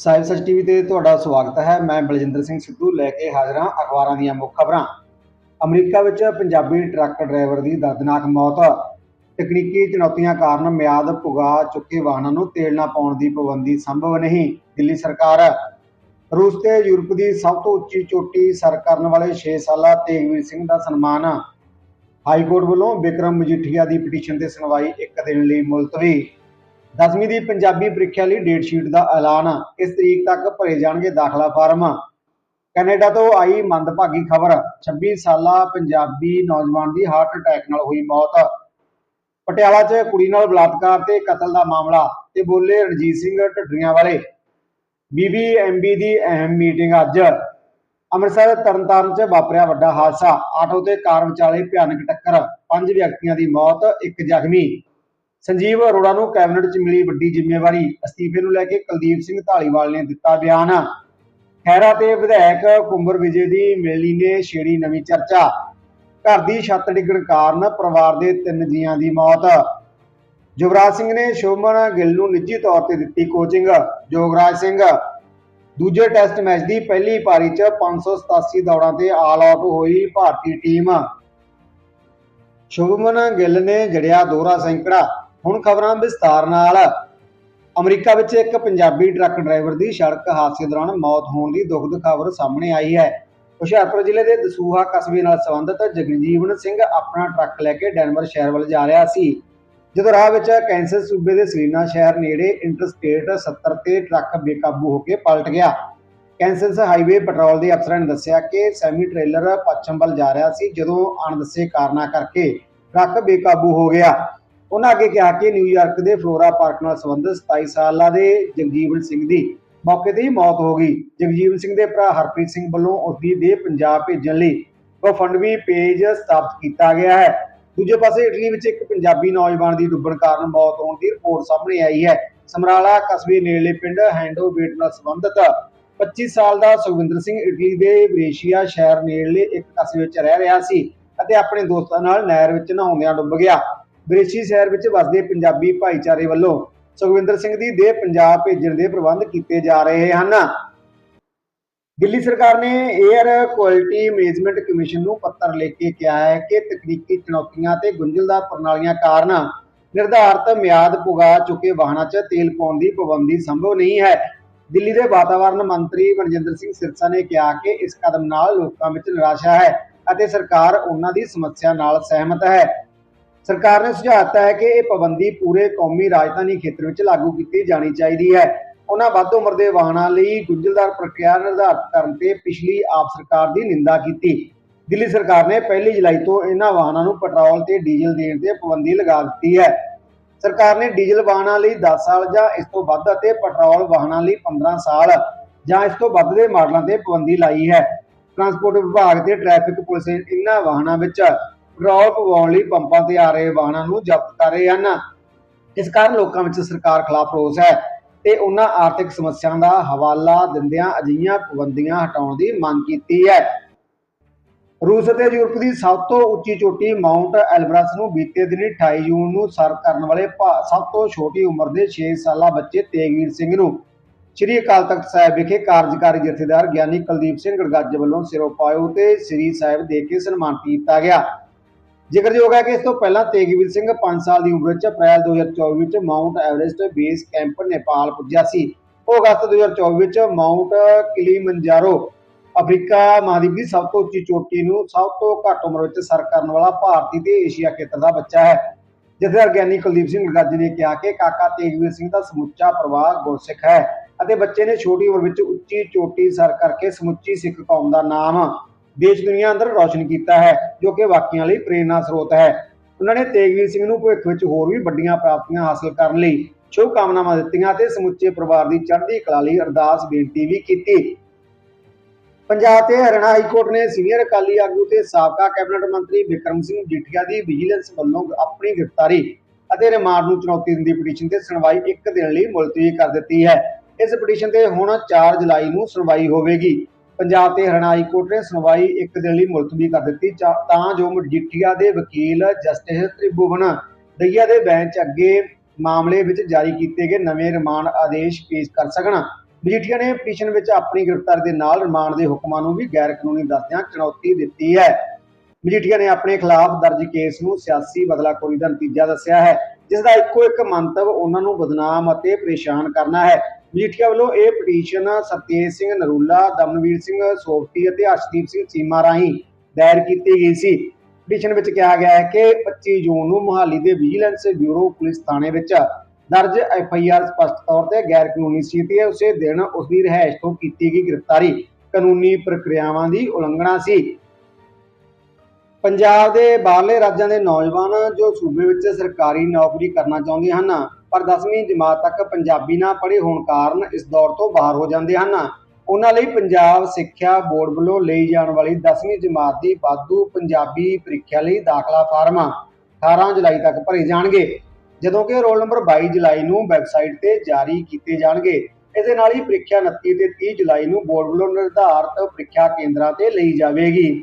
ਸਾਹਿਬ ਸੱਚ ਟੀਵੀ ਤੇ ਤੁਹਾਡਾ ਸਵਾਗਤ ਹੈ। ਮੈਂ ਬਲਜਿੰਦਰ ਸਿੰਘ ਸਿੱਧੂ ਲੈ ਕੇ ਹਾਜ਼ਰ ਹਾਂ ਅਖਬਾਰਾਂ ਦੀਆਂ ਮੁੱਖ ਖਬਰਾਂ। ਅਮਰੀਕਾ ਵਿੱਚ ਪੰਜਾਬੀ ਟਰੱਕ ਡਰਾਈਵਰ ਦੀ ਦਰਦਨਾਕ ਮੌਤ। ਤਕਨੀਕੀ ਚੁਣੌਤੀਆਂ ਕਾਰਨ ਮਿਆਦ ਪੁਗਾ ਚੁੱਕੇ ਵਾਹਨਾਂ ਨੂੰ ਤੇਲ ਨਾ ਪਾਉਣ ਦੀ ਪਾਬੰਦੀ ਸੰਭਵ ਨਹੀਂ, ਦਿੱਲੀ ਸਰਕਾਰ। ਰੂਸ ਤੇ ਯੂਰਪ ਦੀ ਸਭ ਤੋਂ ਉੱਚੀ ਚੋਟੀ ਸਰ ਕਰਨ ਵਾਲੇ 6 ਸਾਲਾ ਤੇਗਵੀਰ ਸਿੰਘ ਦਾ ਸਨਮਾਨ। ਹਾਈ ਕੋਰਟ ਵੱਲੋਂ ਵਿਕਰਮ ਮਜੀਠੀਆ ਦੀ ਪਟੀਸ਼ਨ ਤੇ ਸੁਣਵਾਈ ਇੱਕ ਦਿਨ ਲਈ ਮੁਲਤਵੀ। 10ਵੀਂ ਦੀ ਪੰਜਾਬੀ ਪ੍ਰੀਖਿਆ ਲਈ ਡੇਟ ਸ਼ੀਟ ਦਾ ਐਲਾਨ। ਇਸ ਤਰੀਕ ਤੱਕ ਭਰੇ ਜਾਣਗੇ ਦਾਖਲਾ ਫਾਰਮ ਕੈਨੇਡਾ ਤੋਂ ਆਈ ਮੰਦਭਾਗੀ ਖਬਰ 26 ਸਾਲਾ ਪੰਜਾਬੀ ਨੌਜਵਾਨ ਦੀ ਹਾਰਟ ਅਟੈਕ ਨਾਲ ਹੋਈ ਮੌਤ। ਪਟਿਆਲਾ 'ਚ ਕੁੜੀ ਨਾਲ ਬਲਾਤਕਾਰ ਤੇ ਕਤਲ ਦਾ ਮਾਮਲਾ ਤੇ ਬੋਲੇ ਰਣਜੀਤ ਸਿੰਘ ਢੱਡਰੀਆਂ ਵਾਲੇ। ਬੀਬੀਐਮਬੀ ਦੀ ਅਹਿਮ ਮੀਟਿੰਗ ਅੱਜ। ਅੰਮ੍ਰਿਤਸਰ ਤਰਨਤਾਰਨ 'ਚ ਵਾਪਰਿਆ ਵੱਡਾ ਹਾਦਸਾ। ਆਟੋ ਤੇ ਕਾਰ ਵਿਚਾਲੇ ਭਿਆਨਕ ਟੱਕਰ। ਪੰਜ ਵਿਅਕਤੀਆਂ ਦੀ ਮੌਤ, ਇੱਕ ਜ਼ਖਮੀ। ਸੰਜੀਵ ਅਰੋੜਾ ਨੂੰ ਕੈਬਨਿਟ 'ਚ ਮਿਲੀ ਵੱਡੀ ਜ਼ਿੰਮੇਵਾਰੀ, ਅਸਤੀਫੇ ਨੂੰ ਲੈ ਕੇ ਕੁਲਦੀਪ ਸਿੰਘ ਢਾਲੀਵਾਲ ਨੇ ਦਿੱਤਾ ਬਿਆਨ। ਖੈਰਾ ਤੇ ਵਿਧਾਇਕ ਕੁੰਬਰ ਵਿਜੇ ਦੀ ਮਿਲਣੀ ਨੇ ਛੇੜੀ ਨਵੀਂ ਚਰਚਾ। ਘਰ ਦੀ ਛੱਤ ਡਿੱਗਣ ਕਾਰਨ ਪਰਿਵਾਰ ਦੇ ਤਿੰਨ ਜੀਆਂ ਦੀ ਮੌਤ। ਯੁਵਰਾਜ ਸਿੰਘ ਨੇ ਸ਼ੋਮਨ ਗਿੱਲ ਨੂੰ ਨਿੱਜੀ ਤੌਰ ਤੇ ਦਿੱਤੀ ਕੋਚਿੰਗ। ਜੋਗਰਾਜ ਸਿੰਘ, ਦੂਜੇ ਟੈਸਟ ਮੈਚ ਦੀ ਪਹਿਲੀ ਪਾਰੀ 'ਚ 587 ਦੌੜਾਂ ਤੇ ਆਲ ਆਊਟ ਹੋਈ ਭਾਰਤੀ ਟੀਮ। ਸ਼ੁਭਮਨ ਗਿੱਲ ਨੇ ਜੜਿਆ ਦੋਹਰਾ ਸੈਂਕੜਾ। ਹੁਣ ਖਬਰਾਂ ਵਿਸਤਾਰ ਨਾਲ। ਅਮਰੀਕਾ ਵਿੱਚ ਇੱਕ ਪੰਜਾਬੀ ਟਰੱਕ ਡਰਾਈਵਰ ਦੀ ਸੜਕ ਹਾਦਸੇ ਦੌਰਾਨ ਮੌਤ ਹੋਣ ਦੀ ਦੁਖਦ ਖਬਰ ਸਾਹਮਣੇ ਆਈ ਹੈ। ਹੁਸ਼ਿਆਰਪੁਰ ਜ਼ਿਲ੍ਹੇ ਦੇ ਦਸੂਹਾ ਕਸਬੇ ਨਾਲ ਸੰਬੰਧਿਤ ਜਗਜੀਵਨ ਸਿੰਘ ਆਪਣਾ ਟਰੱਕ ਲੈ ਕੇ ਡੈਨਵਰ ਸ਼ਹਿਰ ਵੱਲ ਜਾ ਰਿਹਾ ਸੀ। ਜਦੋਂ ਰਾਹ ਵਿੱਚ ਕੈਂਸਰ ਸੂਬੇ ਦੇ ਸਲੀਨਾ ਸ਼ਹਿਰ ਨੇੜੇ ਇੰਟਰਸਟੇਟ 70 ਤੇ ਟਰੱਕ ਬੇਕਾਬੂ ਹੋ ਕੇ ਪਲਟ ਗਿਆ। ਕੈਂਸਸ ਹਾਈਵੇ ਪੈਟਰੋਲ ਦੇ ਅਫਸਰਾਂ ਨੇ ਦੱਸਿਆ ਕਿ ਸੈਮੀ ਟ੍ਰੇਲਰ ਪੱਛਮ ਵੱਲ ਜਾ ਰਿਹਾ ਸੀ, ਜਦੋਂ ਅਣਦੱਸੇ ਕਾਰਨਾਂ ਕਰਕੇ ਟਰੱਕ ਬੇਕਾਬੂ ਹੋ ਗਿਆ। ਉਹਨਾਂ ਅੱਗੇ ਕਿਹਾ ਕਿ ਨਿਊਯਾਰਕ ਦੇ ਫਲੋਰਾ ਪਾਰਕ ਨਾਲ ਸੰਬੰਧਿਤ 27 ਸਾਲਾਂ ਦੇ ਜਗਜੀਵਨ ਸਿੰਘ ਦੀ ਮੌਕੇ ਤੇ ਹੀ ਮੌਤ ਹੋ ਗਈ। ਜਗਜੀਵਨ ਸਿੰਘ ਦੇ ਭਰਾ ਹਰਪ੍ਰੀਤ ਸਿੰਘ ਵੱਲੋਂ ਉਸਦੀ ਦੇਹ ਪੰਜਾਬ ਭੇਜਣ ਲਈ ਗੋਫੰਡਮੀ ਪੇਜ ਸਥਾਪਿਤ ਕੀਤਾ ਗਿਆ ਹੈ। ਦੂਜੇ ਪਾਸੇ ਇਟਲੀ ਵਿੱਚ ਇੱਕ ਪੰਜਾਬੀ ਨੌਜਵਾਨ ਦੀ ਡੁੱਬਣ ਕਾਰਨ ਮੌਤ ਹੋਣ ਦੀ ਰਿਪੋਰਟ ਸਾਹਮਣੇ ਆਈ ਹੈ। ਸਮਰਾਲਾ ਕਸਬੇ ਨੇੜਲੇ ਪਿੰਡ ਹੈਂਡੋਵੇਟ ਨਾਲ ਸੰਬੰਧਿਤ 25 ਸਾਲ ਦਾ ਸੁਖਵਿੰਦਰ ਸਿੰਘ ਇਟਲੀ ਦੇ ਬ੍ਰੇਸ਼ੀਆ ਸ਼ਹਿਰ ਨੇੜਲੇ ਇੱਕ ਕਸਬੇ ਵਿੱਚ ਰਹਿ ਰਿਹਾ ਸੀ ਅਤੇ ਆਪਣੇ ਦੋਸਤਾਂ ਨਾਲ ਨਹਿਰ ਵਿੱਚ ਨਹਾਉਂਦਿਆਂ ਡੁੱਬ ਗਿਆ। ਬ੍ਰੇਸ਼ੀ ਸ਼ਹਿਰ ਵਿੱਚ ਵਸਦੇ ਪੰਜਾਬੀ ਭਾਈਚਾਰੇ ਵੱਲੋਂ ਸੁਖਵਿੰਦਰ ਸਿੰਘ ਦੀ ਦੇਹ ਪੰਜਾਬ ਭੇਜਣ ਦੇ ਪ੍ਰਬੰਧ ਕੀਤੇ ਜਾ ਰਹੇ ਹਨ। ਦਿੱਲੀ ਸਰਕਾਰ ਨੇ 에ਅਰ ਕੁਆਲਿਟੀ ਮੈਨੇਜਮੈਂਟ ਕਮਿਸ਼ਨ ਨੂੰ ਪੱਤਰ ਲਿਖ ਕੇ ਕਿਹਾ ਹੈ ਕਿ ਤਕਨੀਕੀ ਚੁਣੌਤੀਆਂ ਤੇ ਗੁੰਝਲਦਾਰ ਪ੍ਰਣਾਲੀਆਂ ਕਾਰਨ ਨਿਰਧਾਰਤ ਮਿਆਦ ਪੁਗਾ ਚੁੱਕੇ ਵਾਹਨਾਂ 'ਚ ਤੇਲ ਪਾਉਣ ਦੀ ਪਾਬੰਦੀ ਸੰਭਵ ਨਹੀਂ ਹੈ। ਦਿੱਲੀ ਦੇ ਵਾਤਾਵਰਣ ਮੰਤਰੀ ਮਨਜਿੰਦਰ ਸਿੰਘ ਸਿਰਸਾ ਨੇ ਕਿਹਾ ਕਿ ਇਸ ਕਦਮ ਨਾਲ ਲੋਕਾਂ ਵਿੱਚ ਨਿਰਾਸ਼ਾ ਹੈ ਅਤੇ ਸਰਕਾਰ ਉਹਨਾਂ ਦੀ ਸਮੱਸਿਆ ਨਾਲ ਸਹਿਮਤ ਹੈ। ਸਰਕਾਰ ਨੇ ਸੁਝਾਅ ਦਿੱਤਾ ਹੈ ਕਿ ਇਹ ਪਾਬੰਦੀ ਪੂਰੇ ਕੌਮੀ ਰਾਜਧਾਨੀ ਖੇਤਰ ਵਿੱਚ ਲਾਗੂ ਕੀਤੀ ਜਾਣੀ ਚਾਹੀਦੀ ਹੈ। ਉਹਨਾਂ ਵੱਧ ਉਮਰ ਦੇ ਵਾਹਨਾਂ ਲਈ ਗੁੰਝਲਦਾਰ ਪ੍ਰਕਿਰਿਆ ਨਿਰਧਾਰਤ ਕਰਨ ਤੇ ਪਿਛਲੀ ਆਪ ਸਰਕਾਰ ਦੀ ਨਿੰਦਾ ਕੀਤੀ। ਦਿੱਲੀ ਸਰਕਾਰ ਨੇ 1 ਜੁਲਾਈ ਤੋਂ ਇਹਨਾਂ ਵਾਹਨਾਂ ਨੂੰ ਪੈਟਰੋਲ ਤੇ ਡੀਜ਼ਲ ਦੇਣ ਤੇ ਪਾਬੰਦੀ ਲਗਾ ਦਿੱਤੀ ਹੈ। ਸਰਕਾਰ ਨੇ ਡੀਜ਼ਲ ਵਾਹਨਾਂ ਲਈ 10 ਸਾਲ ਜਾਂ ਇਸ ਤੋਂ ਵੱਧ ਅਤੇ ਪੈਟਰੋਲ ਵਾਹਨਾਂ ਲਈ 15 ਸਾਲ ਜਾਂ ਇਸ ਤੋਂ ਵੱਧ ਦੇ ਮਾਡਲਾਂ ਤੇ ਪਾਬੰਦੀ ਲਾਈ ਹੈ। ਟਰਾਂਸਪੋਰਟ ਵਿਭਾਗ ਤੇ ਟ੍ਰੈਫਿਕ ਪੁਲਿਸ ਇਹਨਾਂ ਵਾਹਨਾਂ ਵਿੱਚ ਪੈਟਰੋਲ ਪਵਾਉਣ ਲਈ ਪੰਪਾਂ ਤੇ ਆ ਰਹੇ ਵਾਹਨਾਂ ਨੂੰ ਜ਼ਬਤ ਕਰ ਰਹੇ ਹਨ। ਇਸ ਕਾਰਨ ਲੋਕਾਂ ਵਿੱਚ ਸਰਕਾਰ ਖਿਲਾਫ ਰੋਸ ਹੈ ਤੇ ਉਹਨਾਂ ਆਰਥਿਕ ਸਮੱਸਿਆਵਾਂ ਦਾ ਹਵਾਲਾ ਦਿੰਦਿਆਂ ਅਜਿਹੀਆਂ ਪਾਬੰਦੀਆਂ ਹਟਾਉਣ ਦੀ ਮੰਗ ਕੀਤੀ ਹੈ। ਰੂਸ ਅਤੇ ਯੂਰਪ ਦੀ ਸਭ ਤੋਂ ਉੱਚੀ ਚੋਟੀ ਮਾਊਂਟ ਐਲਬਰਸ ਨੂੰ ਬੀਤੇ ਦਿਨੀ 28 ਜੂਨ ਨੂੰ ਸਰ ਕਰਨ ਵਾਲੇ ਭਾ- ਸਭ ਤੋਂ ਛੋਟੀ ਉਮਰ ਦੇ 6 ਸਾਲਾ ਬੱਚੇ ਤੇਗਵੀਰ ਸਿੰਘ ਨੂੰ। ਸ੍ਰੀ ਅਕਾਲ ਤਖਤ ਸਾਹਿਬ ਵਿਖੇ ਕਾਰਜਕਾਰੀ ਜਥੇਦਾਰ ਗਿਆਨੀ ਕੁਲਦੀਪ ਸਿੰਘ ਗੜਗੱਜ ਵੱਲੋਂ ਸਿਰੋਪਾਇਓ ਤੇ ਸ੍ਰੀ ਸਾਹਿਬ ਦੇ ਕੇ ਸਨਮਾਨਿਤ ਕੀਤਾ ਗਿਆ। ਜ਼ਿਕਰਯੋਗ ਹੈ ਕਿ ਇਸ ਤੋਂ ਪਹਿਲਾਂ ਤੇਗਵੀਰ ਸਿੰਘ 5 ਸਾਲ ਦੀ ਉਮਰ ਵਿੱਚ ਅਪ੍ਰੈਲ 2024 ਵਿੱਚ mount Everest base camp Nepal ਪੁੱਜਿਆ ਸੀ। ਉਹ ਅਗਸਤ 2024 ਵਿੱਚ ਮਾਊਂਟ ਕਿਲੀਮੰਜਾਰੋ ਅਫਰੀਕਾ ਮਹਾਦੀਪ ਦੀ ਸਭ ਤੋਂ ਉੱਚੀ ਚੋਟੀ ਨੂੰ ਸਭ ਤੋਂ ਘੱਟ ਉਮਰ ਵਿੱਚ ਸਰ ਕਰਨ ਵਾਲਾ ਭਾਰਤੀ ਤੇ ਏਸ਼ੀਆ ਖੇਤਰ ਦਾ ਬੱਚਾ ਹੈ। ਜਥੇਦਾਰ ਗਿਆਨੀ ਕੁਲਦੀਪ ਸਿੰਘ ਗੱਜ ਨੇ ਕਿਹਾ ਕਿ ਕਾਕਾ ਤੇਗਵੀਰ ਸਿੰਘ ਦਾ ਸਮੁੱਚਾ ਪਰਿਵਾਰ ਗੁਰਸਿੱਖ ਹੈ ਅਤੇ ਬੱਚੇ ਨੇ ਛੋਟੀ ਉਮਰ ਵਿੱਚ ਉੱਚੀ ਚੋਟੀ ਸਰ ਕਰਕੇ ਸਮੁੱਚੀ ਸਿੱਖ ਕੌਮ ਦਾ ਨਾਮ ਦੇਸ਼ ਦੁਨੀਆ ਅੰਦਰ ਰੌਸ਼ਨ ਕੀਤਾ ਹੈ, ਜੋ ਕਿ ਵਾਕਿਆਂ ਲਈ ਪ੍ਰੇਰਨਾ ਸਰੋਤ ਹੈ। ਉਹਨਾਂ ਨੇ ਤੇਗਵੀਰ ਸਿੰਘ ਨੂੰ ਭਵਿੱਖ ਵਿੱਚ ਹੋਰ ਵੀ ਵੱਡੀਆਂ ਪ੍ਰਾਪਤੀਆਂ ਹਾਸਲ ਕਰਨ ਲਈ ਸ਼ੁਭ ਕਾਮਨਾਵਾਂ ਦਿੱਤੀਆਂ ਤੇ ਸਮੁੱਚੇ ਪਰਿਵਾਰ ਦੀ ਚੜ੍ਹਦੀ ਕਲਾ ਲਈ ਅਰਦਾਸ ਬੇਨਤੀ ਵੀ ਕੀਤੀ। ਪੰਜਾਬ ਤੇ ਹਰਿਆਣਾ ਹਾਈ ਕੋਰਟ ਨੇ ਸੀਨੀਅਰ ਅਕਾਲੀ ਆਗੂ ਤੇ ਸਾਬਕਾ ਕੈਬਨਿਟ ਮੰਤਰੀ ਵਿਕਰਮ ਸਿੰਘ ਜੀਠੀਆ ਦੀ ਵਿਜੀਲੈਂਸ ਵੱਲੋਂ ਆਪਣੀ ਗ੍ਰਿਫਤਾਰੀ ਅਤੇ ਰਿਮਾਂਡ ਨੂੰ ਚੁਣੌਤੀ ਦਿੰਦੀ ਪਟੀਸ਼ਨ ਤੇ ਸੁਣਵਾਈ ਇੱਕ ਦਿਨ ਲਈ ਮੁਲਤਵੀ ਕਰ ਦਿੱਤੀ ਹੈ। ਇਸ ਪਟੀਸ਼ਨ ਤੇ ਹੁਣ 4 ਜੁਲਾਈ ਨੂੰ ਸੁਣਵਾਈ ਹੋਵੇਗੀ। ਪੰਜਾਬ ਤੇ ਹਰਿਆਣਾ ਹਾਈ ਕੋਰਟ ਨੇ ਸੁਣਵਾਈ ਇੱਕ ਦਿਨ ਲਈ ਮੁਲਤਵੀ ਕਰ ਦਿੱਤੀ। ਚਾ- ਤਾਂ ਜੋ ਮਜੀਠੀਆ ਦੇ ਵਕੀਲ ਜਸਟਿਸ ਤ੍ਰਿਭੁਵਨ ਦਈਆ ਦੇ ਬੈਂਚ ਅੱਗੇ ਮਾਮਲੇ ਵਿੱਚ ਜਾਰੀ ਕੀਤੇ ਗਏ ਨਵੇਂ ਰਿਮਾਂਡ ਆਦੇਸ਼ ਪੇਸ਼ ਕਰ ਸਕਣ। ਮਜੀਠੀਆ ਨੇ ਪਟੀਸ਼ਨ ਵਿੱਚ ਆਪਣੀ ਗ੍ਰਿਫਤਾਰੀ ਦੇ ਨਾਲ ਰਿਮਾਂਡ ਦੇ ਹੁਕਮਾਂ ਨੂੰ ਵੀ ਗੈਰ ਕਾਨੂੰਨੀ ਦੱਸਦਿਆਂ ਚੁਣੌਤੀ ਦਿੱਤੀ ਹੈ। ਮਜੀਠੀਆ ਨੇ ਆਪਣੇ ਖਿਲਾਫ ਦਰਜ ਕੇਸ ਨੂੰ ਸਿਆਸੀ ਬਦਲਾਖੋਰੀ ਦਾ ਨਤੀਜਾ ਦੱਸਿਆ ਹੈ ਜਿਸ ਦਾ ਇੱਕੋ ਇੱਕ ਮੰਤਵ ਉਹਨਾਂ ਨੂੰ ਬਦਨਾਮ ਅਤੇ ਪਰੇਸ਼ਾਨ ਕਰਨਾ ਹੈ। ਮਜੀਠੀਆ ਵੱਲੋਂ ਇਹ ਪਟੀਸ਼ਨ ਸਤੇਜ ਸਿੰਘ ਨਰੂਲਾ, ਦਮਨਵੀਰ ਸਿੰਘ ਸੋਫਟੀ ਅਤੇ ਅਰਸ਼ਦੀਪ ਸਿੰਘ ਚੀਮਾ ਰਾਹੀਂ ਦਾਇਰ ਕੀਤੀ ਗਈ ਸੀ। ਪਟੀਸ਼ਨ ਵਿੱਚ ਕਿਹਾ ਗਿਆ ਹੈ ਕਿ 25 ਜੂਨ ਨੂੰ ਮੁਹਾਲੀ ਦੇ ਵਿਜੀਲੈਂਸ ਬਿਊਰੋ ਪੁਲਿਸ ਥਾਣੇ ਵਿੱਚ ਦਰਜ ਐਫ ਆਈ ਆਰ ਸਪਸ਼ਟ ਤੌਰ ਤੇ ਗੈਰ ਕਾਨੂੰਨੀ ਸੀ ਤੇ ਉਸੇ ਦਿਨ ਉਸ ਦੀ ਰਿਹਾਇਸ਼ ਤੋਂ ਕੀਤੀ ਗਈ ਗ੍ਰਿਫਤਾਰੀ ਕਾਨੂੰਨੀ ਪ੍ਰਕਿਰਿਆਵਾਂ ਦੀ ਉਲੰਘਣਾ ਸੀ। ਪੰਜਾਬ ਦੇ ਬਾਹਰਲੇ ਰਾਜਾਂ ਦੇ ਨੌਜਵਾਨ ਜੋ ਸੂਬੇ ਵਿੱਚ ਸਰਕਾਰੀ ਨੌਕਰੀ ਕਰਨਾ ਚਾਹੁੰਦੇ ਹਨ ਪਰ 10ਵੀਂ ਜਮਾਤ ਤੱਕ ਪੰਜਾਬੀ ਨਾ ਪੜ੍ਹੇ ਹੋਣ ਕਾਰਨ ਇਸ ਦੌਰ ਤੋਂ ਬਾਹਰ ਹੋ ਜਾਂਦੇ ਹਨ। ਉਹਨਾਂ ਲਈ ਪੰਜਾਬ ਸਿੱਖਿਆ ਬੋਰਡ ਵੱਲੋਂ ਲਈ ਜਾਣ ਵਾਲੀ 10ਵੀਂ ਜਮਾਤ ਦੀ ਵਾਧੂ ਪੰਜਾਬੀ ਪ੍ਰੀਖਿਆ ਲਈ ਦਾਖਲਾ ਫਾਰਮ 18 ਜੁਲਾਈ ਤੱਕ ਭਰੇ ਜਾਣਗੇ, ਜਦੋਂ ਕਿ ਰੋਲ ਨੰਬਰ 22 ਜੁਲਾਈ ਨੂੰ ਵੈਬਸਾਈਟ ਤੇ ਜਾਰੀ ਕੀਤੇ ਜਾਣਗੇ। ਇਸ ਨਾਲ ਹੀ ਪ੍ਰੀਖਿਆ 29 ਤੇ 30 ਜੁਲਾਈ ਨੂੰ ਬੋਰਡ ਵੱਲੋਂ ਨਿਰਧਾਰਤ ਪ੍ਰੀਖਿਆ ਕੇਂਦਰਾਂ ਤੇ ਲਈ ਜਾਵੇਗੀ।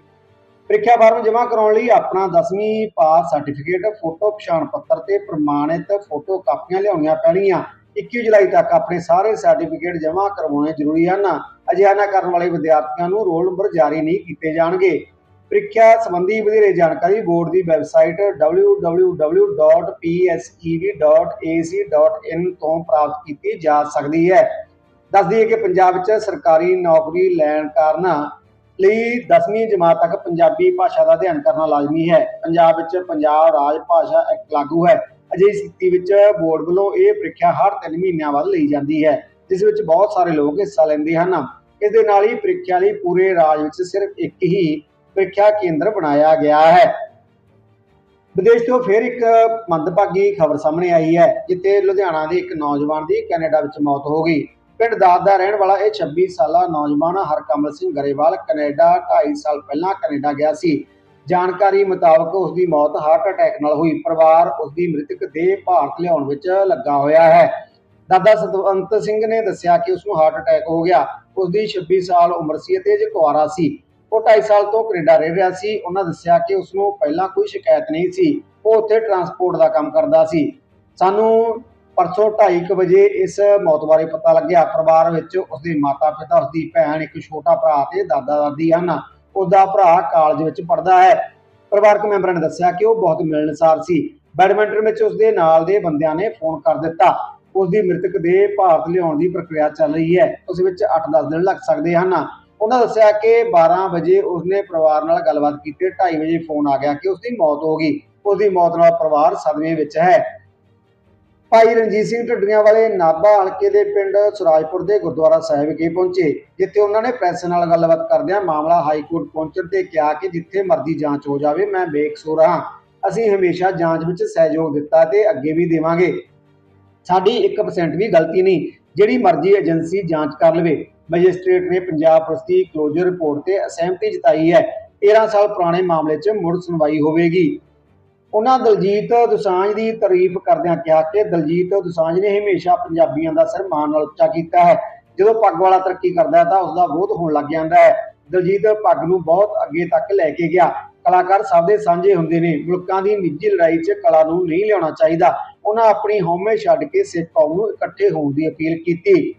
ਪ੍ਰੀਖਿਆ ਫਾਰਮ ਜਮ੍ਹਾਂ ਕਰਾਉਣ ਲਈ ਆਪਣਾ 10ਵੀਂ ਪਾਸ ਸਰਟੀਫਿਕੇਟ, ਫੋਟੋ ਪਛਾਣ ਪੱਤਰ ਤੇ ਪ੍ਰਮਾਣਿਤ ਫੋਟੋ ਕਾਪੀਆਂ ਲਿਆਉਣੀਆਂ ਪੈਣਗੀਆਂ 21 ਜੁਲਾਈ ਤੱਕ ਆਪਣੇ ਸਾਰੇ ਸਰਟੀਫਿਕੇਟ ਜਮ੍ਹਾਂ ਕਰਵਾਉਣੇ ਜ਼ਰੂਰੀ ਹਨ। ਅਜਿਹਾ ਨਾ ਕਰਨ ਵਾਲੇ ਵਿਦਿਆਰਥੀਆਂ ਨੂੰ ਰੋਲ ਨੰਬਰ ਜਾਰੀ ਨਹੀਂ ਕੀਤੇ ਜਾਣਗੇ। ਪ੍ਰੀਖਿਆ ਸੰਬੰਧੀ ਵਧੇਰੇ ਜਾਣਕਾਰੀ ਬੋਰਡ ਦੀ ਵੈਬਸਾਈਟ www.pesev.ac.in ਤੋਂ ਪ੍ਰਾਪਤ ਕੀਤੀ ਜਾ ਸਕਦੀ ਹੈ। ਦੱਸ ਦਈਏ ਕਿ ਪੰਜਾਬ 'ਚ ਸਰਕਾਰੀ ਨੌਕਰੀ ਲੈਣ ਕਾਰਨ ਲਈ 10ਵੀਂ ਜਮਾਤ ਤੱਕ ਪੰਜਾਬੀ ਭਾਸ਼ਾ ਦਾ ਅਧਿਐਨ ਕਰਨਾ ਲਾਜ਼ਮੀ ਹੈ। ਪੰਜਾਬ ਵਿੱਚ ਪੰਜਾਬ ਰਾਜ ਭਾਸ਼ਾ ਐਕਟ ਲਾਗੂ ਹੈ। ਅਜਿਹੀ ਸਥਿਤੀ ਵਿੱਚ ਬੋਰਡ ਵੱਲੋਂ ਇਹ ਪ੍ਰੀਖਿਆ ਹਰ 3 ਮਹੀਨਿਆਂ ਬਾਅਦ ਲਈ ਜਾਂਦੀ ਹੈ, ਜਿਸ ਵਿੱਚ ਬਹੁਤ ਸਾਰੇ ਲੋਕ ਹਿੱਸਾ ਲੈਂਦੇ ਹਨ। ਇਸ ਦੇ ਨਾਲ ਹੀ ਪ੍ਰੀਖਿਆ ਲਈ ਪੂਰੇ ਰਾਜ ਵਿੱਚ ਸਿਰਫ ਇੱਕ ਹੀ ਪ੍ਰੀਖਿਆ ਕੇਂਦਰ ਬਣਾਇਆ ਗਿਆ ਹੈ। ਵਿਦੇਸ਼ ਤੋਂ ਫਿਰ ਇੱਕ ਮੰਦਭਾਗੀ ਖਬਰ ਸਾਹਮਣੇ ਆਈ ਹੈ, ਜਿੱਥੇ ਲੁਧਿਆਣਾ ਦੇ ਇੱਕ ਨੌਜਵਾਨ ਦੀ ਕੈਨੇਡਾ ਵਿੱਚ ਮੌਤ ਹੋ ਗਈ। ਪਿੰਡ ਦਾਦ ਦਾ ਰਹਿਣ ਵਾਲਾ ਇਹ 26 ਸਾਲਾ ਨੌਜਵਾਨ ਹਰਕਮਲ ਸਿੰਘ ਗਰੇਵਾਲ ਕੈਨੇਡਾ 2.5 ਸਾਲ ਪਹਿਲਾਂ ਕੈਨੇਡਾ ਗਿਆ ਸੀ। ਜਾਣਕਾਰੀ ਮੁਤਾਬਕ ਉਸ ਦੀ ਮੌਤ ਹਾਰਟ ਅਟੈਕ ਨਾਲ ਹੋਈ। ਪਰਿਵਾਰ ਉਸ ਦੀ ਮ੍ਰਿਤਕ ਦੇਹ ਭਾਰਤ ਲਿਆਉਣ ਵਿੱਚ ਲੱਗਾ ਹੋਇਆ ਹੈ। ਦਾਦਾ ਸਤਵੰਤ ਸਿੰਘ ਨੇ ਦੱਸਿਆ ਕਿ ਉਸ ਨੂੰ ਹਾਰਟ ਅਟੈਕ ਹੋ ਗਿਆ। ਉਸ ਦੀ 26 ਸਾਲ ਉਮਰ ਸੀ ਅਤੇ ਜੇ ਕੁਆਰਾ ਸੀ। ਉਹ 2.5 ਸਾਲ ਤੋਂ ਕੈਨੇਡਾ ਰਹਿ ਰਿਹਾ ਸੀ। ਉਹਨਾਂ ਦੱਸਿਆ ਕਿ ਉਸ ਨੂੰ ਪਹਿਲਾਂ ਕੋਈ ਸ਼ਿਕਾਇਤ ਨਹੀਂ ਸੀ। ਉਹ ਉੱਥੇ ਟਰਾਂਸਪੋਰਟ ਦਾ ਕੰਮ ਕਰਦਾ ਸੀ। ਸਾਨੂੰ ਪਰਸੋਂ 2:30 ਵਜੇ ਇਸ ਮੌਤ ਬਾਰੇ ਪਤਾ ਲੱਗਿਆ। ਪਰਿਵਾਰ ਵਿੱਚ ਉਸਦੇ ਮਾਤਾ-ਪਿਤਾ, ਉਸਦੀ ਭੈਣ, ਇੱਕ ਛੋਟਾ ਭਰਾ ਤੇ ਦਾਦਾ-ਦਾਦੀ ਹਨ। ਉਸਦਾ ਭਰਾ ਕਾਲਜ ਵਿੱਚ ਪੜ੍ਹਦਾ ਹੈ। ਪਰਿਵਾਰਕ ਮੈਂਬਰਾਂ ਨੇ ਦੱਸਿਆ ਕਿ ਉਹ ਬਹੁਤ ਮਿਲਣਸਾਰ ਸੀ। ਬੈਡਮਿੰਟਨ ਵਿੱਚ ਉਸਦੇ ਨਾਲ ਦੇ ਬੰਦਿਆਂ ਨੇ ਫੋਨ ਕਰ ਦਿੱਤਾ। ਉਸਦੀ ਮ੍ਰਿਤਕ ਦੇ ਭਾਰਤ ਲਿਆਉਣ ਦੀ ਪ੍ਰਕਿਰਿਆ ਚੱਲ ਰਹੀ ਹੈ। ਉਸ ਵਿੱਚ 8-10 ਦਿਨ ਲੱਗ ਸਕਦੇ ਹਨ। ਉਹਨਾਂ ਦੱਸਿਆ ਕਿ 12 ਵਜੇ ਉਸਨੇ ਪਰਿਵਾਰ ਨਾਲ ਗੱਲਬਾਤ ਕੀਤੀ। 2:30 ਵਜੇ ਫੋਨ ਆ ਗਿਆ ਕਿ ਉਸਦੀ ਮੌਤ ਹੋ ਗਈ। ਉਸਦੀ ਮੌਤ ਨਾਲ ਪਰਿਵਾਰ ਸਦਮੇ ਵਿੱਚ ਹੈ। ਭਾਈ ਰਣਜੀਤ ਸਿੰਘ ਢੱਡੀਆਂ ਵਾਲੇ ਨਾਭਾ ਹਲਕੇ ਦੇ ਪਿੰਡ ਸੁਰਾਜਪੁਰ ਦੇ ਗੁਰਦੁਆਰਾ ਸਾਹਿਬ ਵਿਖੇ ਪਹੁੰਚੇ, ਜਿੱਥੇ ਉਹਨਾਂ ਨੇ ਪ੍ਰੈਸ ਨਾਲ ਗੱਲਬਾਤ ਕਰਦਿਆਂ ਮਾਮਲਾ ਹਾਈ ਕੋਰਟ ਪਹੁੰਚਣ ਤੇ ਕਿਹਾ ਕਿ ਜਿੱਥੇ ਮਰਜ਼ੀ ਜਾਂਚ ਹੋ ਜਾਵੇ, ਮੈਂ ਬੇਕਸੂਰ ਹਾਂ ਅਸੀਂ ਹਮੇਸ਼ਾ ਜਾਂਚ ਵਿੱਚ ਸਹਿਯੋਗ ਦਿੱਤਾ ਤੇ ਅੱਗੇ ਵੀ ਦੇਵਾਂਗੇ। ਸਾਡੀ 1% ਵੀ ਗਲਤੀ ਨਹੀਂ, ਜਿਹੜੀ ਮਰਜ਼ੀ ਏਜੰਸੀ ਜਾਂਚ ਕਰ ਲਵੇ। ਮੈਜਿਸਟ੍ਰੇਟ ਨੇ ਪੰਜਾਬ ਪੁਲਿਸ ਦੀ ਕਲੋਜ਼ਰ ਰਿਪੋਰਟ ਤੇ ਅਸਹਿਮਤੀ ਜਤਾਈ ਹੈ। 13 ਸਾਲ ਪੁਰਾਣੇ ਮਾਮਲੇ 'ਚ ਮੁੜ ਸੁਣਵਾਈ ਹੋਵੇਗੀ। ਉਹਨਾਂ ਦਲਜੀਤ ਦੁਸਾਂਝ ਦੀ ਤਾਰੀਫ ਕਰਦਿਆਂ ਕਿਹਾ ਕਿ ਦਲਜੀਤ ਦੁਸਾਂਝ ਨੇ ਹਮੇਸ਼ਾ ਪੰਜਾਬੀਆਂ ਦਾ ਸਿਰ ਮਾਣ ਨਾਲ ਉੱਚਾ ਕੀਤਾ ਹੈ। ਜਦੋਂ ਪੱਗ ਵਾਲਾ ਤਰੱਕੀ ਕਰਦਾ ਹੈ ਤਾਂ ਉਸ ਦਾ ਵਿਰੋਧ ਹੋਣ ਲੱਗ ਜਾਂਦਾ ਹੈ। ਦਲਜੀਤ ਪੱਗ ਨੂੰ ਬਹੁਤ ਅੱਗੇ ਤੱਕ ਲੈ ਕੇ ਗਿਆ। ਕਲਾਕਾਰ ਸਭ ਦੇ ਸਾਂਝੇ ਹੁੰਦੇ ਨੇ। ਮੁਲਕਾਂ ਦੀ ਨਿੱਜੀ ਲੜਾਈ 'ਚ ਕਲਾ ਨੂੰ ਨਹੀਂ ਲਿਆਉਣਾ ਚਾਹੀਦਾ। ਉਹਨਾਂ ਆਪਣੀ ਹਉਮੈ ਛੱਡ ਕੇ ਸਿੱਖ ਕੌਮ ਨੂੰ ਇਕੱਠੇ ਹੋਣ ਦੀ ਅਪੀਲ ਕੀਤੀ।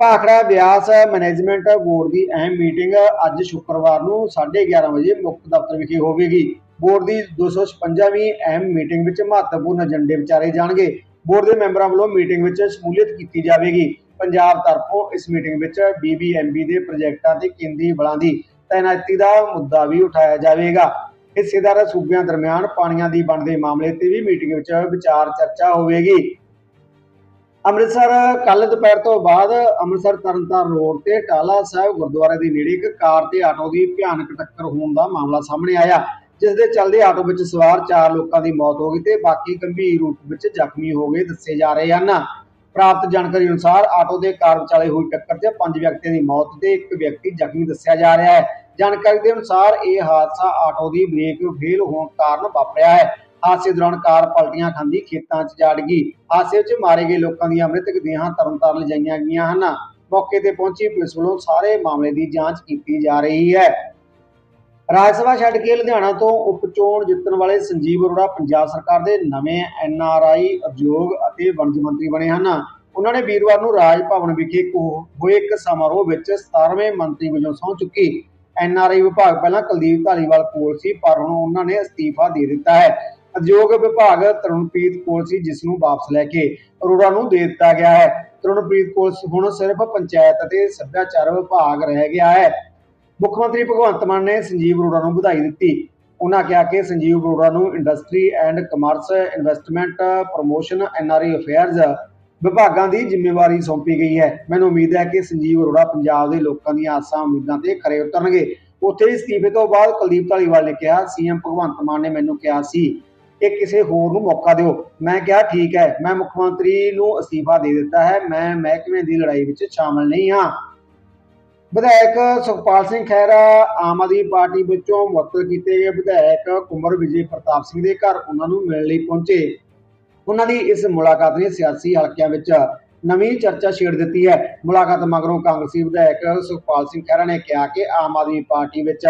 ਭਾਖੜਾ ਬਿਆਸ ਮੈਨੇਜਮੈਂਟ ਬੋਰਡ ਦੀ ਅਹਿਮ ਮੀਟਿੰਗ ਅੱਜ ਸ਼ੁੱਕਰਵਾਰ ਨੂੰ 11:30 ਵਜੇ ਮੁੱਖ ਦਫ਼ਤਰ ਵਿਖੇ ਹੋਵੇਗੀ। ਬੋਰਡ ਦੀ 256ਵੀਂ ਅਹਿਮ ਮੀਟਿੰਗ ਵਿੱਚ ਮਹੱਤਵਪੂਰਨ ਏਜੰਡੇ ਵਿਚਾਰੇ ਜਾਣਗੇ। ਬੋਰਡ ਦੇ ਮੈਂਬਰਾਂ ਵੱਲੋਂ ਮੀਟਿੰਗ ਵਿੱਚ ਸ਼ਮੂਲੀਅਤ ਕੀਤੀ ਜਾਵੇਗੀ। ਪੰਜਾਬ ਤਰਫੋਂ ਇਸ ਮੀਟਿੰਗ ਵਿੱਚ ਬੀਬੀਐਮਬੀ ਦੇ ਪ੍ਰੋਜੈਕਟਾਂ ਤੇ ਕੇਂਦਰੀ ਬਲਾਂ ਦੀ ਤਾਇਨਾਤੀ ਦਾ ਮੁੱਦਾ ਵੀ ਉਠਾਇਆ ਜਾਵੇਗਾ। ਹਿੱਸੇਦਾਰ ਸੂਬਿਆਂ ਦਰਮਿਆਨ ਪਾਣੀਆਂ ਦੀ ਬਣਦੇ ਮਾਮਲੇ ਤੇ ਵੀ ਮੀਟਿੰਗ ਵਿੱਚ ਵਿਚਾਰ ਚਰਚਾ ਹੋਵੇਗੀ। ਅੰਮ੍ਰਿਤਸਰ ਕੱਲ ਦੁਪਹਿਰ ਤੋਂ ਬਾਅਦ ਅੰਮ੍ਰਿਤਸਰ ਤਰਨਤਾਰਨ ਰੋਡ ਤੇ ਟਾਲਾ ਸਾਹਿਬ ਗੁਰਦੁਆਰੇ ਦੇ ਨੇੜੇ ਇੱਕ ਕਾਰ ਤੇ ਆਟੋ ਦੀ ਭਿਆਨਕ ਟੱਕਰ ਹੋਣ ਦਾ ਮਾਮਲਾ ਸਾਹਮਣੇ ਆਇਆ। ਜਿਸ ਦੇ ਚੱਲਦੇ ਆਟੋ ਵਿੱਚ ਸਵਾਰ ਚਾਰ ਲੋਕਾਂ ਦੀ ਮੌਤ ਹੋ ਗਈ ਤੇ ਬਾਕੀ ਗੰਭੀਰ ਰੂਪ ਵਿੱਚ ਜ਼ਖਮੀ ਹੋ ਗਏ ਦੱਸੇ ਜਾ ਰਹੇ ਹਨ। ਪ੍ਰਾਪਤ ਜਾਣਕਾਰੀ ਅਨੁਸਾਰ ਆਟੋ ਦੇ ਕਾਰ ਵਿਚਾਲੇ ਹੋਈ ਟੱਕਰ 'ਚ ਪੰਜ ਵਿਅਕਤੀਆਂ ਦੀ ਮੌਤ ਤੇ ਇੱਕ ਵਿਅਕਤੀ ਜ਼ਖਮੀ ਦੱਸਿਆ ਜਾ ਰਿਹਾ ਹੈ। ਜਾਣਕਾਰੀ ਦੇ ਅਨੁਸਾਰ ਇਹ ਹਾਦਸਾ ਆਟੋ ਦੀ ਬ੍ਰੇਕ ਫੇਲ ਹੋਣ ਕਾਰਨ ਵਾਪਰਿਆ ਹੈ। ਹਾਦਸੇ ਦੌਰਾਨ ਕਾਰ ਪਲਟੀਆਂ ਖਾਂਦੀ ਖੇਤਾਂ 'ਚ ਜਾੜ ਗਈ। ਹਾਦਸੇ 'ਚ ਮਾਰੇ ਗਏ ਲੋਕਾਂ ਦੀਆਂ ਮ੍ਰਿਤਕ ਦੇਹਾਂ ਤਰਨਤਾਰਨ ਲਿਜਾਈਆਂ ਗਈਆਂ ਹਨ। ਮੌਕੇ ਤੇ ਪਹੁੰਚੀ ਪੁਲਿਸ ਵੱਲੋਂ ਸਾਰੇ ਮਾਮਲੇ ਦੀ ਜਾਂਚ ਕੀਤੀ ਜਾ ਰਹੀ ਹੈ। ਰਾਜ ਸਭਾ ਛੱਡ ਕੇ ਲੁਧਿਆਣਾ ਤੋਂ ਉਪ ਚੋਣ ਜਿੱਤਣ ਵਾਲੇ ਸੰਜੀਵ ਅਰੋੜਾ ਪੰਜਾਬ ਸਰਕਾਰ ਦੇ ਨਵੇਂ ਐਨਆਰਆਈ ਉਦਯੋਗ ਅਤੇ ਵਣਜ ਮੰਤਰੀ ਬਣੇ ਹਨ। ਉਹਨਾਂ ਨੇ ਵੀਰਵਾਰ ਨੂੰ ਰਾਜ ਭਵਨ ਵਿਖੇ ਹੋਏ ਇੱਕ ਸਮਾਰੋਹ ਵਿੱਚ 17ਵੇਂ ਮੰਤਰੀ ਵਜੋਂ ਸਹੁੰ ਚੁੱਕੀ। ਐਨਆਰਆਈ ਵਿਭਾਗ ਪਹਿਲਾਂ ਕੁਲਦੀਪ ਧਾਲੀਵਾਲ ਕੋਲ ਸੀ, ਪਰ ਹੁਣ ਉਹਨਾਂ ਨੇ ਅਸਤੀਫਾ ਦੇ ਦਿੱਤਾ ਹੈ। ਉਦਯੋਗ ਵਿਭਾਗ ਤਰੁਣਪ੍ਰੀਤ ਕੋਲ ਸੀ, ਜਿਸ ਨੂੰ ਵਾਪਸ ਲੈ ਕੇ ਅਰੋੜਾ ਨੂੰ ਦੇ ਦਿੱਤਾ ਗਿਆ ਹੈ। ਤਰੁਣਪ੍ਰੀਤ ਕੋਲ ਹੁਣ ਸਿਰਫ ਪੰਚਾਇਤ ਅਤੇ ਸੱਭਿਆਚਾਰ ਵਿਭਾਗ ਰਹਿ ਗਿਆ ਹੈ। ਮੁੱਖ ਮੰਤਰੀ ਭਗਵੰਤ ਮਾਨ ਨੇ ਸੰਜੀਵ ਅਰੋੜਾ ਨੂੰ ਵਧਾਈ ਦਿੱਤੀ। ਉਹਨਾਂ ਕਿਹਾ ਕਿ ਸੰਜੀਵ ਅਰੋੜਾ ਨੂੰ industry and commerce investment promotion NRI affairs ਵਿਭਾਗਾਂ ਦੀ ਜ਼ਿੰਮੇਵਾਰੀ ਸੌਂਪੀ ਗਈ ਹੈ। ਮੈਨੂੰ ਉਮੀਦ ਹੈ ਕਿ ਸੰਜੀਵ ਅਰੋੜਾ ਪੰਜਾਬ ਦੇ ਲੋਕਾਂ ਦੀਆਂ ਆਸਾਂ ਉਮੀਦਾਂ ਤੇ ਖਰੇ ਉਤਰਨਗੇ। ਉੱਥੇ ਹੀ ਅਸਤੀਫੇ ਤੋਂ ਬਾਅਦ ਕੁਲਦੀਪ ਧਾਲੀਵਾਲ ਨੇ ਕਿਹਾ ਸੀਐਮ ਭਗਵੰਤ ਮਾਨ ਨੇ ਮੈਨੂੰ ਕਿਹਾ ਸੀ ਕਿ ਕਿਸੇ ਹੋਰ ਨੂੰ ਮੌਕਾ ਦਿਓ। ਮੈਂ ਕਿਹਾ, ਠੀਕ ਹੈ, ਮੈਂ ਮੁੱਖ ਮੰਤਰੀ ਨੂੰ ਅਸਤੀਫਾ ਦੇ ਦਿੱਤਾ ਹੈ। ਮੈਂ ਮਹਿਕਮੇ ਦੀ ਲੜਾਈ ਵਿੱਚ ਸ਼ਾਮਲ ਨਹੀਂ ਹਾਂ। ਵਿਧਾਇਕ ਸੁਖਪਾਲ ਸਿੰਘ ਖਹਿਰਾ ਆਮ ਆਦਮੀ ਪਾਰਟੀ ਵਿੱਚੋਂ ਮੁਅੱਤਲ ਕੀਤੇ ਗਏ ਵਿਧਾਇਕ ਕੁੰਵਰ ਵਿਜੇ ਪ੍ਰਤਾਪ ਸਿੰਘ ਦੇ ਘਰ ਉਹਨਾਂ ਨੂੰ ਮਿਲਣ ਲਈ ਪਹੁੰਚੇ। ਉਹਨਾਂ ਦੀ ਇਸ ਮੁਲਾਕਾਤ ਨੇ ਸਿਆਸੀ ਹਲਕਿਆਂ ਵਿੱਚ ਨਵੀਂ ਚਰਚਾ ਛੇੜ ਦਿੱਤੀ ਹੈ। ਮੁਲਾਕਾਤ ਮਗਰੋਂ ਕਾਂਗਰਸੀ ਵਿਧਾਇਕ ਸੁਖਪਾਲ ਸਿੰਘ ਖਹਿਰਾ ਨੇ ਕਿਹਾ ਕਿ ਆਮ ਆਦਮੀ ਪਾਰਟੀ ਵਿੱਚ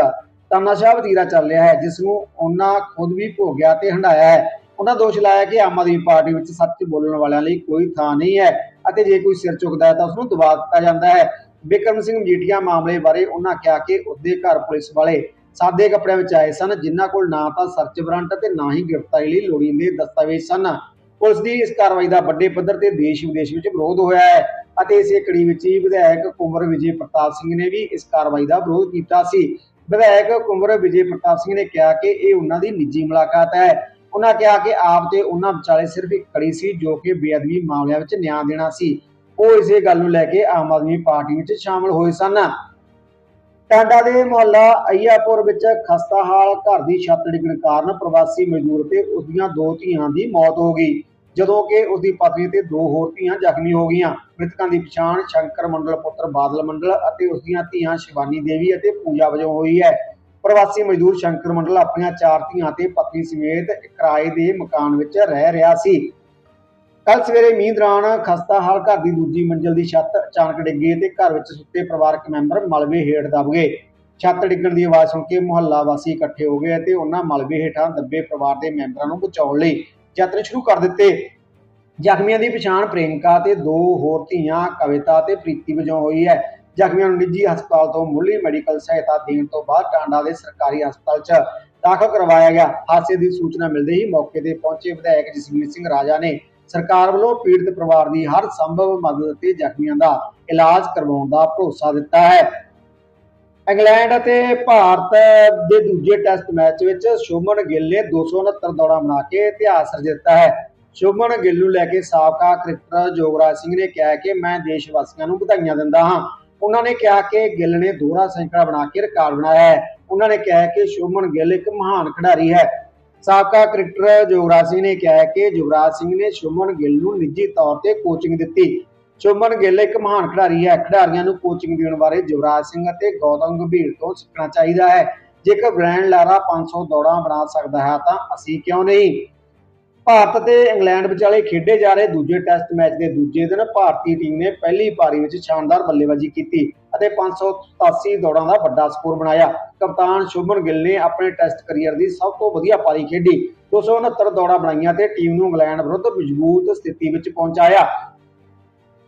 ਤਾਨਾਸ਼ਾਹ ਵਤੀਰਾ ਚੱਲ ਰਿਹਾ ਹੈ, ਜਿਸ ਨੂੰ ਉਹਨਾਂ ਖੁਦ ਵੀ ਭੋਗਿਆ ਤੇ ਹੰਡਾਇਆ ਹੈ। ਉਹਨਾਂ ਦੋਸ਼ ਲਾਇਆ ਕਿ ਆਮ ਆਦਮੀ ਪਾਰਟੀ ਵਿੱਚ ਸੱਚ ਬੋਲਣ ਵਾਲਿਆਂ ਲਈ ਕੋਈ ਥਾਂ ਨਹੀਂ ਹੈ ਅਤੇ ਜੇ ਕੋਈ ਸਿਰ ਚੁੱਕਦਾ ਹੈ ਤਾਂ ਉਸ ਨੂੰ ਦਬਾ ਦਿੱਤਾ ਜਾਂਦਾ ਹੈ। ਬਿਕਰਮ ਸਿੰਘ ਮਜੀਠੀਆ ਮਾਮਲੇ ਬਾਰੇ ਉਹਨਾਂ ਕਿਹਾ ਕਿ ਉਸਦੇ ਘਰ ਪੁਲਿਸ ਵਾਲੇ ਸਾਦੇ ਕੱਪੜਿਆਂ ਵਿੱਚ ਆਏ ਸਨ, ਜਿਨ੍ਹਾਂ ਕੋਲ ਨਾ ਤਾਂ ਸਰਚ ਵਾਰੰਟ ਅਤੇ ਨਾ ਹੀ ਗ੍ਰਿਫਤਾਰੀ ਲਈ ਲੋੜੀਂਦੇ ਦਸਤਾਵੇਜ਼ ਸਨ। ਪੁਲਿਸ ਦੀ ਇਸ ਕਾਰਵਾਈ ਦਾ ਵੱਡੇ ਪੱਧਰ ਤੇ ਦੇਸ਼ ਵਿਦੇਸ਼ ਵਿੱਚ ਵਿਰੋਧ ਹੋਇਆ ਹੈ ਅਤੇ ਇਸੇ ਕੜੀ ਵਿੱਚ ਹੀ ਵਿਧਾਇਕ ਕੁੰਵਰ ਵਿਜੇ ਪ੍ਰਤਾਪ ਸਿੰਘ ਨੇ ਵੀ ਇਸ ਕਾਰਵਾਈ ਦਾ ਵਿਰੋਧ ਕੀਤਾ ਸੀ। ਵਿਧਾਇਕ ਕੁੰਵਰ ਵਿਜੇ ਪ੍ਰਤਾਪ ਸਿੰਘ ਨੇ ਕਿਹਾ ਕਿ ਇਹ ਉਹਨਾਂ ਦੀ ਨਿੱਜੀ ਮੁਲਾਕਾਤ ਹੈ। ਉਹਨਾਂ ਕਿਹਾ ਕਿ ਆਪ ਤੇ ਉਹਨਾਂ ਵਿਚਾਲੇ ਸਿਰਫ ਇੱਕ ਕੜੀ ਸੀ ਜੋ ਕਿ ਬੇਅਦਬੀ ਮਾਮਲਿਆਂ ਵਿੱਚ ਨਿਆਂ ਦੇਣਾ ਸੀ। ਉਹ ਇਸੇ ਗੱਲ ਨੂੰ ਲੈ ਕੇ ਆਮ ਆਦਮੀ ਪਾਰਟੀ ਵਿੱਚ ਸ਼ਾਮਲ ਹੋਏ ਸਨ। ਟਾਂਡਾ ਦੇ ਮੁਹੱਲਾ ਅਈਆਪੁਰ ਵਿੱਚ ਖਸਤਾਹਾਲ ਘਰ ਦੀ ਛੱਤ ਡਿੱਗਣ ਕਾਰਨ ਪ੍ਰਵਾਸੀ ਮਜ਼ਦੂਰ ਤੇ ਉਸ ਦੀਆਂ ਦੋ ਧੀਆਂ ਦੀ ਮੌਤ ਹੋ ਗਈ, ਜਦੋਂ ਕਿ ਉਸ ਦੀ ਪਤਨੀ ਤੇ ਦੋ ਹੋਰ ਧੀਆਂ ਜ਼ਖਮੀ ਹੋ ਗਈਆਂ। ਮ੍ਰਿਤਕਾਂ ਦੀ ਪਛਾਣ ਸ਼ੰਕਰ ਮੰਡਲ ਪੁੱਤਰ ਬਾਦਲ ਮੰਡਲ ਅਤੇ ਉਸ ਦੀਆਂ ਧੀਆਂ ਸ਼ਿਵਾਨੀ ਦੇਵੀ ਅਤੇ ਪੂਜਾ ਵਜੋਂ ਹੋਈ ਹੈ। ਪ੍ਰਵਾਸੀ ਮਜ਼ਦੂਰ ਸ਼ੰਕਰ ਮੰਡਲ ਆਪਣੀਆਂ ਚਾਰ ਧੀਆਂ ਤੇ ਪਤਨੀ ਸਮੇਤ ਕਿਰਾਏ ਦੇ ਮਕਾਨ ਵਿੱਚ ਰਹਿ ਰਿਹਾ ਸੀ। ਕੱਲ ਸਵੇਰੇ ਮੀਂਹ ਦੌਰਾਨ ਖਸਤਾ ਹਾਲ ਘਰ ਦੀ ਦੂਜੀ ਮੰਜ਼ਲ ਦੀ ਛੱਤ ਅਚਾਨਕ ਡਿੱਗੀ ਤੇ ਘਰ ਵਿੱਚ ਸੁੱਤੇ ਪਰਿਵਾਰਕ ਮੈਂਬਰ ਮਲਬੇ ਹੇਠ ਦਬ ਗਏ। ਛੱਤ ਡਿੱਗਣ ਦੀ ਆਵਾਜ਼ ਸੁਣ ਕੇ ਮੁਹੱਲਾ ਵਾਸੀ ਇਕੱਠੇ ਹੋ ਗਏ ਅਤੇ ਉਹਨਾਂ ਮਲਬੇ ਹੇਠਾਂ ਦੱਬੇ ਪਰਿਵਾਰ ਦੇ ਮੈਂਬਰਾਂ ਨੂੰ ਬਚਾਉਣ ਲਈ ਯਤਨ ਸ਼ੁਰੂ ਕਰ ਦਿੱਤੇ। ਜ਼ਖਮੀਆਂ ਦੀ ਪਛਾਣ ਪ੍ਰੇਮਕਾ ਤੇ ਦੋ ਹੋਰ ਧੀਆਂ, ਕਵਿਤਾ ਤੇ ਪ੍ਰੀਤੀ ਵਜੋਂ ਹੋਈ ਹੈ। ਜ਼ਖਮੀਆਂ ਨੂੰ ਨਿੱਜੀ ਹਸਪਤਾਲ ਤੋਂ ਮੁੱਢਲੀ ਮੈਡੀਕਲ ਸਹਾਇਤਾ ਦੇਣ ਤੋਂ ਬਾਅਦ ਟਾਂਡਾ ਦੇ ਸਰਕਾਰੀ ਹਸਪਤਾਲ 'ਚ ਦਾਖਲ ਕਰਵਾਇਆ ਗਿਆ। ਹਾਦਸੇ ਦੀ ਸੂਚਨਾ ਮਿਲਦੇ ਹੀ ਮੌਕੇ ਤੇ ਪਹੁੰਚੇ ਵਿਧਾਇਕ ਜਸਵੀਰ ਸਿੰਘ ਰਾਜਾ ਨੇ ਸਰਕਾਰ ਵੱਲੋਂ ਪੀੜਤ ਪਰਿਵਾਰ ਦੀ ਹਰ ਸੰਭਵ ਮਦਦ ਤੇ ਜ਼ਖਮੀਆਂ ਦਾ ਇਲਾਜ ਕਰਵਾਉਣ ਦਾ ਭਰੋਸਾ ਦਿੱਤਾ ਹੈ। ਇੰਗਲੈਂਡ ਅਤੇ ਭਾਰਤ ਦੇ ਦੂਜੇ ਟੈਸਟ ਮੈਚ ਵਿੱਚ ਸ਼ੁਭਮਨ ਗਿੱਲ ਨੇ 269 ਦੌੜਾਂ ਬਣਾ ਕੇ ਇਤਿਹਾਸ ਰਚ ਦਿੱਤਾ ਹੈ। ਸ਼ੁਭਮਨ ਗਿੱਲ ਨੂੰ ਲੈ ਕੇ ਸਾਬਕਾ ਕ੍ਰਿਕਟਰ ਜੋਗਰਾਜ ਸਿੰਘ ਨੇ ਕਿਹਾ ਕਿ ਮੈਂ ਦੇਸ਼ ਵਾਸੀਆਂ ਨੂੰ ਵਧਾਈਆਂ ਦਿੰਦਾ ਹਾਂ। ਉਹਨਾਂ ਨੇ ਕਿਹਾ ਕਿ ਗਿੱਲ ਨੇ ਦੋਹਰਾ ਸੈਂਕੜਾ ਬਣਾ ਕੇ ਰਿਕਾਰਡ ਬਣਾਇਆ ਹੈ। ਉਹਨਾਂ ਨੇ ਕਿਹਾ ਕਿ ਸ਼ੁਭਮਨ ਗਿੱਲ ਇੱਕ ਮਹਾਨ ਖਿਡਾਰੀ ਹੈ। ਸਾਬਕਾ ਕ੍ਰਿਕਟਰ ਯੁਵਰਾਜ ਸਿੰਘ ਨੇ ਕਿਹਾ ਕਿ ਯੁਵਰਾਜ ਸਿੰਘ ਨੇ ਸੁਮਨ ਗਿੱਲ ਨੂੰ ਨਿੱਜੀ ਤੌਰ ਤੇ ਕੋਚਿੰਗ ਦਿੱਤੀ। ਸ਼ੁਮਨ ਗਿੱਲ ਇੱਕ ਮਹਾਨ ਖਿਡਾਰੀ ਹੈ। ਖਿਡਾਰੀਆਂ ਨੂੰ ਕੋਚਿੰਗ ਦੇਣ ਬਾਰੇ ਯੁਵਰਾਜ ਸਿੰਘ ਅਤੇ ਗੌਤਮ ਗੰਭੀਰ ਤੋਂ ਸਿੱਖਣਾ ਚਾਹੀਦਾ ਹੈ। ਜੇਕਰ ਬ੍ਰੈਂਡ ਲਾਰਾ 500 ਦੌੜਾਂ ਬਣਾ ਸਕਦਾ ਹੈ ਤਾਂ ਅਸੀਂ ਕਿਉਂ ਨਹੀਂ? ਭਾਰਤ ਤੇ ਇੰਗਲੈਂਡ ਵਿਚਾਲੇ ਖੇਡੇ ਜਾ ਰਹੇ ਦੂਜੇ ਟੈਸਟ ਮੈਚ ਦੇ ਦੂਜੇ ਦਿਨ ਭਾਰਤੀ ਟੀਮ ਨੇ ਪਹਿਲੀ ਪਾਰੀ ਵਿੱਚ ਸ਼ਾਨਦਾਰ ਬੱਲੇਬਾਜ਼ੀ ਕੀਤੀ ਅਤੇ 587 ਦੌੜਾਂ ਦਾ ਵੱਡਾ ਸਕੋਰ ਬਣਾਇਆ। ਕਪਤਾਨ ਸ਼ੁਭਨ ਗਿੱਲ ਨੇ ਆਪਣੇ ਟੈਸਟ ਕਰੀਅਰ ਦੀ ਸਭ ਤੋਂ ਵਧੀਆ ਪਾਰੀ ਖੇਡੀ। 269 ਦੌੜਾਂ ਬਣਾਈਆਂ ਤੇ ਟੀਮ ਨੂੰ ਇੰਗਲੈਂਡ ਵਿਰੁੱਧ ਮਜ਼ਬੂਤ ਸਥਿਤੀ ਵਿੱਚ ਪਹੁੰਚਾਇਆ।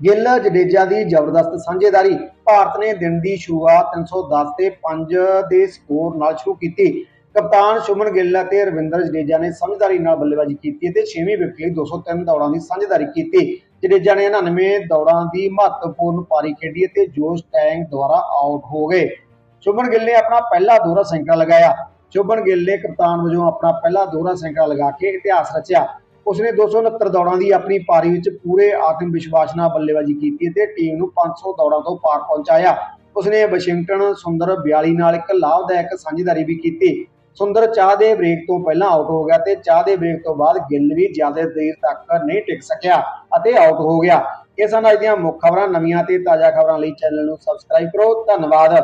ਗਿੱਲ ਜਡੇਜਾ ਦੀ ਜ਼ਬਰਦਸਤ ਸਾਂਝੇਦਾਰੀ। ਭਾਰਤ ਨੇ ਦਿਨ ਦੀ ਸ਼ੁਰੂਆਤ 310 ਤੇ 5 ਦੇ ਸਕੋਰ ਨਾਲ ਸ਼ੁਰੂ ਕੀਤੀ। ਕਪਤਾਨ ਸ਼ੁਭਮਨ ਗਿੱਲ ਅਤੇ ਰਵਿੰਦਰ ਜਡੇਜਾ ਨੇ ਸਮਝਦਾਰੀ ਨਾਲ ਬੱਲੇਬਾਜ਼ੀ ਕੀਤੀ ਤੇ 6ਵੀਂ ਵਿਕਟ ਲਈ 203 ਦੌੜਾਂ ਦੀ ਸਾਂਝੇਦਾਰੀ ਕੀਤੀ। ਜਡੇਜਾ ਨੇ 99 ਦੌੜਾਂ ਦੀ ਮਹੱਤਵਪੂਰਨ ਪਾਰੀ ਖੇਡੀ ਅਤੇ ਜੋਸ਼ ਟੈਂਗ ਦੁਆਰਾ ਆਊਟ ਹੋ ਗਏ। ਸ਼ੁਭਮਨ ਗਿੱਲ ਨੇ ਆਪਣਾ ਪਹਿਲਾ ਦੋਹਰਾ ਸੈਂਕੜਾ ਲਗਾਇਆ। ਸ਼ੁਭਨ ਗਿੱਲ ਨੇ ਕਪਤਾਨ ਵਜੋਂ ਆਪਣਾ ਪਹਿਲਾ ਦੋਹਰਾ ਸੈਂਕੜਾ ਲਗਾ ਕੇ ਇਤਿਹਾਸ ਰਚਿਆ। ਉਸਨੇ 269 ਦੌੜਾਂ ਦੀ ਆਪਣੀ ਪਾਰੀ ਵਿੱਚ ਪੂਰੇ ਆਤਮ ਵਿਸ਼ਵਾਸ ਨਾਲ ਬੱਲੇਬਾਜ਼ੀ ਕੀਤੀ ਤੇ ਟੀਮ ਨੂੰ 500 ਦੌੜਾਂ ਤੋਂ ਪਾਰ ਪਹੁੰਚਾਇਆ। ਉਸਨੇ ਵਾਸ਼ਿੰਗਟਨ, ਸੁੰਦਰ 42 ਨਾਲ ਇੱਕ ਲਾਭਦਾਇਕ ਸਾਂਝੇਦਾਰੀ ਵੀ ਕੀਤੀ। ਸੁੰਦਰ ਚਾਹ ਦੇ ਬ੍ਰੇਕ ਤੋਂ ਪਹਿਲਾਂ ਆਊਟ ਹੋ ਗਿਆ ਤੇ ਚਾਹ ਦੇ ਬ੍ਰੇਕ ਤੋਂ ਬਾਅਦ ਗਿੱਲ ਵੀ ਜ਼ਿਆਦਾ ਦੇਰ ਤੱਕ ਨਹੀਂ ਟਿਕ ਸਕਿਆ ਅਤੇ ਆਊਟ ਹੋ ਗਿਆ। ਇਹ ਸਨ ਅੱਜ ਦੀਆਂ ਮੁੱਖ ਖਬਰਾਂ। ਨਵੀਆਂ ਤੇ ਤਾਜ਼ਾ ਖਬਰਾਂ ਲਈ ਚੈਨਲ ਨੂੰ ਸਬਸਕ੍ਰਾਈਬ ਕਰੋ। ਧੰਨਵਾਦ।